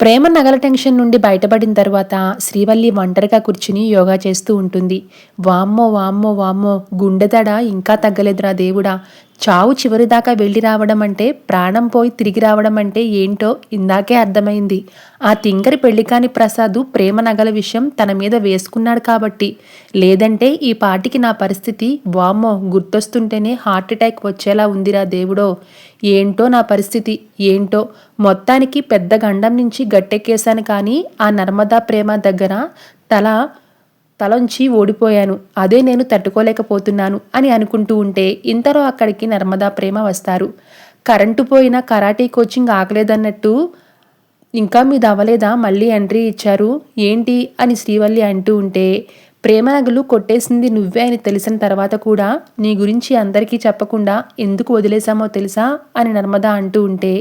ప్రేమ నగల టెన్షన్ నుండి బయటపడిన తర్వాత శ్రీవల్లి ఒంటరిగా కూర్చుని యోగా చేస్తూ ఉంటుంది. వామ్మో వామ్మో వామ్మో గుండెదడ ఇంకా తగ్గలేదురా దేవుడా. చావు చివరిదాకా వెళ్ళి రావడం అంటే ప్రాణం పోయి తిరిగి రావడం అంటే ఏంటో ఇందాకే అర్థమైంది. ఆ తింగరి పెళ్ళికాని ప్రసాదు ప్రేమ నగల విషయం తన మీద వేసుకున్నాడు కాబట్టి. లేదంటే ఈ పాటికి నా పరిస్థితి వామ్మో గుర్తొస్తుంటేనే హార్ట్ అటాక్ వచ్చేలా ఉందిరా దేవుడో. ఏంటో నా పరిస్థితి? ఏంటో? మొత్తానికి పెద్ద గండం నుంచి గట్టెక్కేశాను కానీ ఆ నర్మదా ప్రేమ దగ్గర తల తలంచి ఓడిపోయాను. అదే నేను తట్టుకోలేకపోతున్నాను అని అనుకుంటూ ఉంటే ఇంతలో అక్కడికి నర్మదా ప్రేమ వస్తారు. కరెంటు పోయిన కరాటీ కోచింగ్ ఆగలేదన్నట్టు ఇంకా మీద అవ్వలేదా మళ్ళీ ఎంట్రీ ఇచ్చారు. ఏంటి? అని శ్రీవల్లి అంటూ ఉంటే ప్రేమ నగలు కొట్టేసింది నువ్వే అని తెలిసిన తర్వాత కూడా నీ గురించి అందరికీ చెప్పకుండా ఎందుకు వదిలేశామో తెలుసా అని నర్మదా అంటూ ఉంటే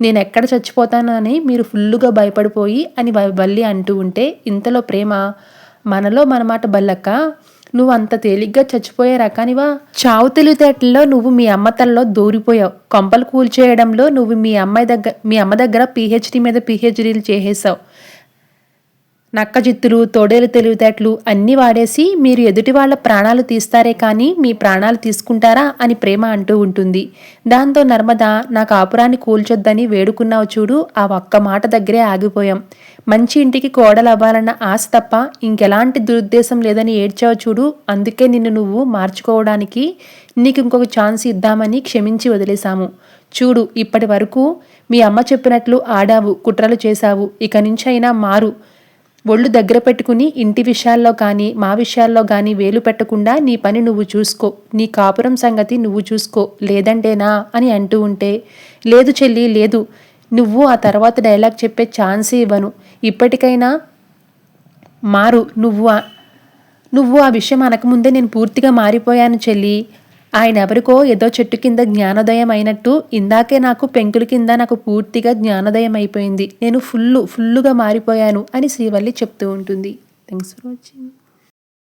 నేను ఎక్కడ చచ్చిపోతానని మీరు ఫుల్లుగా భయపడిపోయి అని బల్లి అంటూ ఉంటే ఇంతలో ప్రేమ మనలో మనమాట బల్లక్క నువ్వు అంత తేలిగ్గా చచ్చిపోయే రకానివా? చావు తెలివితేటల్లో నువ్వు మీ అమ్మ తలలో దూరిపోయావు. కొంపలు కూల్చేయడంలో నువ్వు మీ అమ్మాయి దగ్గర మీ అమ్మ దగ్గర పీహెచ్డీ మీద పీహెచ్డీలు చేసేసావు. నక్కజిత్తులు తోడేలు తెలివితేటలు అన్నీ వాడేసి మీరు ఎదుటి వాళ్ళ ప్రాణాలు తీస్తారే కానీ మీ ప్రాణాలు తీసుకుంటారా అని ప్రేమ అంటూ ఉంటుంది. దాంతో నర్మద నా కాపురాన్ని కూల్చొద్దని వేడుకున్నావు చూడు ఆ ఒక్క మాట దగ్గరే ఆగిపోయాం. మంచి ఇంటికి కోడలు అవ్వాలన్న ఆశ తప్ప ఇంకెలాంటి దురుద్దేశం లేదని ఏడ్చావు చూడు అందుకే నిన్ను నువ్వు మార్చుకోవడానికి నీకు ఇంకొక ఛాన్స్ ఇద్దామని క్షమించి వదిలేశాము. చూడు ఇప్పటి వరకు మీ అమ్మ చెప్పినట్లు ఆడావు కుట్రలు చేశావు ఇక నుంచైనా మారు. ఒళ్ళు దగ్గర పెట్టుకుని ఇంటి విషయాల్లో కానీ మా విషయాల్లో కానీ వేలు పెట్టకుండా నీ పని నువ్వు చూసుకో. నీ కాపురం సంగతి నువ్వు చూసుకో. లేదంటేనా? అని అంటూ ఉంటే లేదు చెల్లి లేదు. నువ్వు ఆ తర్వాత డైలాగ్ చెప్పే ఛాన్సే ఇవ్వను. ఇప్పటికైనా మారు. నువ్వు నువ్వు ఆ విషయం అనకముందే నేను పూర్తిగా మారిపోయాను చెల్లి. ఆయన ఎవరికో ఏదో చెట్టు కింద జ్ఞానోదయం అయినట్టు ఇందాకే నాకు పెంకుల కింద నాకు పూర్తిగా జ్ఞానోదయం అయిపోయింది నేను ఫుల్లు ఫుల్లుగా మారిపోయాను అని శ్రీవల్లి చెప్తూ ఉంటుంది. Thanks for watching